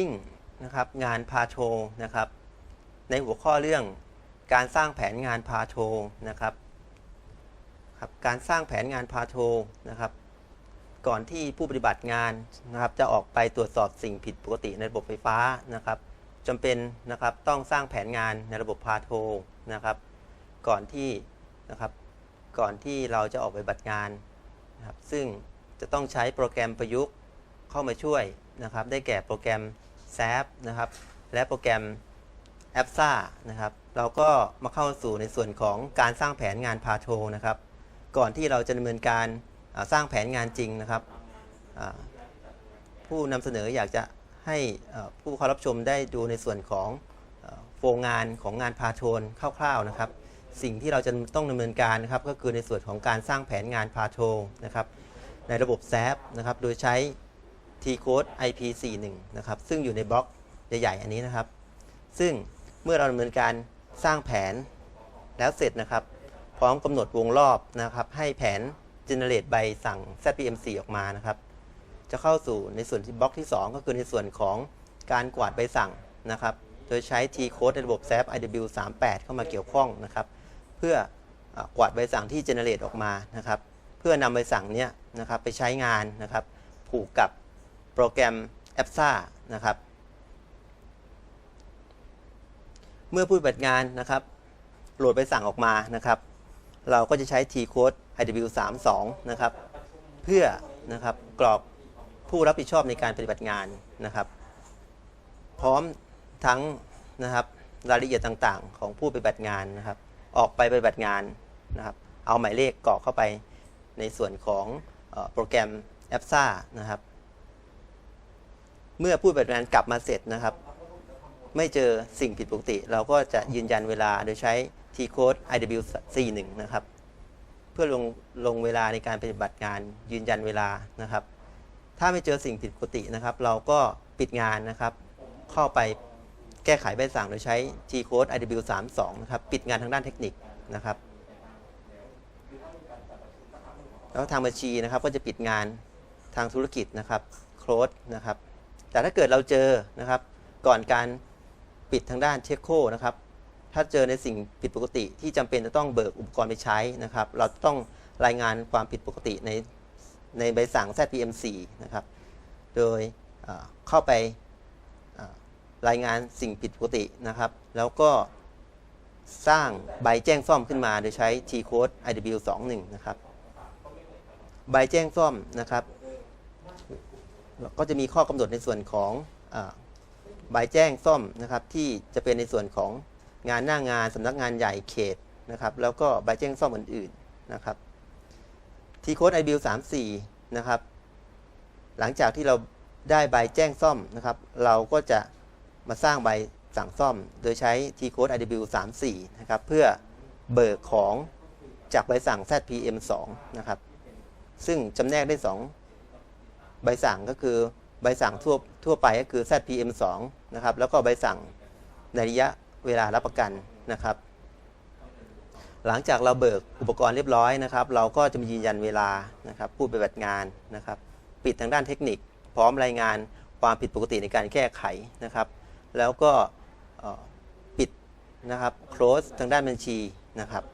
e-learning นะครับงานพาโชนะครับ ในหัวข้อเรื่องการสร้างแผนงานพาโชนะครับครับการสร้างแผนงานพาโชนะครับ ก่อนที่ผู้ปฏิบัติงานนะครับ จะออกไปตรวจสอบสิ่งผิดปกติในระบบไฟฟ้านะครับจำเป็นนะครับต้องสร้างแผนงานในระบบพาโทนะครับ ก่อนที่นะครับก่อนที่เราจะออกไปบัติงานนะครับ ซึ่งจะต้องใช้โปรแกรมประยุกต์เข้ามาช่วยนะครับ ได้แก่โปรแกรม SAP นะครับ และโปรแกรม a p s a นะครับ เราก็มาเข้าสู่ในส่วนของการสร้างแผนงานพาโทนะครับ ก่อนที่เราจะดำเนินการสร้างแผนงานจริงนะครับ ผู้นำเสนออยากจะให้ผู้เข้ารับชมได้ดูในส่วนของโฟล์งานของงานพาโชนคร่าวๆนะครับ สิ่งที่เราจะต้องดำเนินการนะครับ ก็คือในส่วนของการสร้างแผนงานพาโชนะครับ ในระบบ SAP นะครับ โดยใช้ T code IP41 นะครับ ซึ่งอยู่ในบล็อกใหญ่ๆ อันนี้นะครับ ซึ่งเมื่อเราดำเนินการสร้างแผนแล้วเสร็จนะครับ พร้อมกำหนดวงรอบนะครับ ให้แผน generate ใบสั่ง ZPMC ออกมานะครับ จะเข้าสู่ในส่วนที่บล็อกที่ 2 ก็คือในส่วนของการกวาดใบสั่งนะครับ โดยใช้ T code ในระบบ SAP IW38 เข้ามาเกี่ยวข้องนะครับ เพื่ออกวาดใบสั่งที่ generate ออกมานะครับ เพื่อนำใบสั่งเนี้ยนะครับไปใช้งานนะครับ ผูกกับ โปรแกรม a p s a นะครับ เมื่อผู้ปฏิบัติงานนะครับ โหลดใบสั่งออกมานะครับ เราก็จะใช้ T code IW32 นะครับ เพื่อนะครับกรอกผู้รับผิดชอบในการปฏิบัติงานนะครับ พร้อมทั้งนะครับรายละเอียดต่างๆ ของผู้ปฏิบัติงานนะครับ ออกไปปฏิบัติงานนะครับ เอาหมายเลขกรอกเข้าไปในส่วนของโปรแกรม a p s a นะครับ เมื่อผู้ปฏิบัติงานกลับมาเสร็จนะครับ ไม่เจอสิ่งผิดปกติ เราก็จะยืนยันเวลาโดยใช้ T code IW41 นะครับ เพื่อลงลงเวลาในการปฏิบัติงานยืนยันเวลานะครับ ถ้าไม่เจอสิ่งผิดปกตินะครับ เราก็ปิดงานนะครับ เข้าไปแก้ไขใบสั่งโดยใช้ T code IW32 นะครับ ปิดงานทางด้านเทคนิคนะครับ แล้วทางบัญชีนะครับก็จะปิดงานทางธุรกิจนะครับ close นะครับ แต่ถ้าเกิดเราเจอนะครับ ก่อนการปิดทางด้านเช็คโคนะครับ ถ้าเจอในสิ่งผิดปกติที่จำเป็นจะต้องเบิกอุปกรณ์ไปใช้นะครับ เราต้องรายงานความผิดปกติในในใบสั่ง ZPMC นะครับ โดยเข้าไปรายงานสิ่งผิดปกตินะครับ แล้วก็สร้างใบแจ้งซ่อมขึ้นมาโดยใช้ T code IW21 นะครับ ใบแจ้งซ่อมนะครับ ก็จะมีข้อกำหนดในส่วนของอใบแจ้งซ่อมนะครับที่จะเป็นในส่วนของงานหน้างานสำนักงานใหญ่เขตนะครับแล้วก็ใบแจ้งซ่อมอื่นๆนะครับทีโค้ด IBIL 34นะครับหลังจากที่เราได้ใบแจ้งซ่อมนะครับ เราก็จะมาสร้างใบสั่งซ่อม โดยใช้ T code IW 34นะครับ เพื่อเบิกของจากใบสั่ง ZPM 2นะครับ ซึ่งจำแนกได้ 2 ใบสั่งก็คือใบสั่งทั่วทั่วไปก็คือ ZPM 2นะครับแล้วก็ใบสั่งในระยะเวลารับประกันนะครับ หลังจากเราเบิกอุปกรณ์เรียบร้อยนะครับ เราก็จะมียืนยันเวลานะครับผู้ปฏิบัติงานนะครับ ปิดทางด้านเทคนิค พร้อมรายงานความผิดปกติในการแก้ไขนะครับ แล้วก็ปิดนะครับ close ทางด้านบัญชีนะครับ